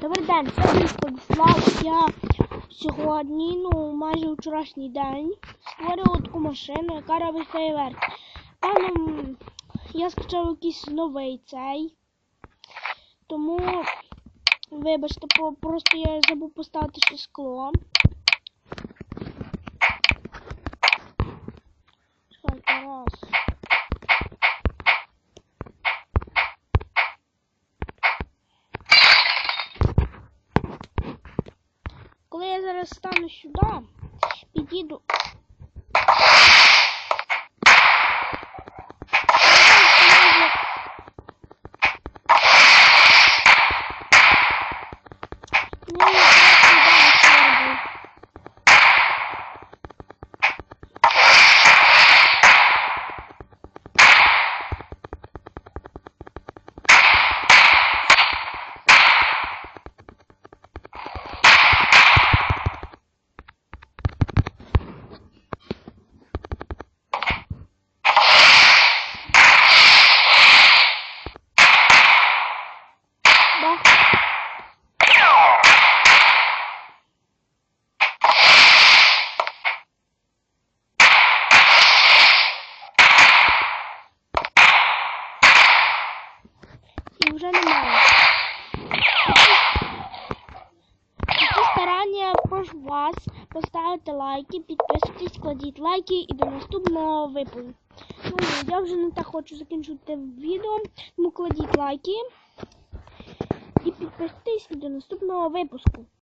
Добрий день, це Віктор Слав. Я сьогодні, ну майже вчорашній день, створював таку машину, яка робить фейерверк. Там я скачав якийсь новий цей. Тому, вибачте, просто я забув поставити ще скло. Коли я зараз стану сюди, підійду. Ну, я просто далі що робив. Да. І вже немає. Старання прошу вас поставити лайки, підписуйтесь, кладіть лайки і до наступного випуску. Ну, я вже не так хочу закінчувати відео, тому кладіть лайки і підпишись до наступного випуску.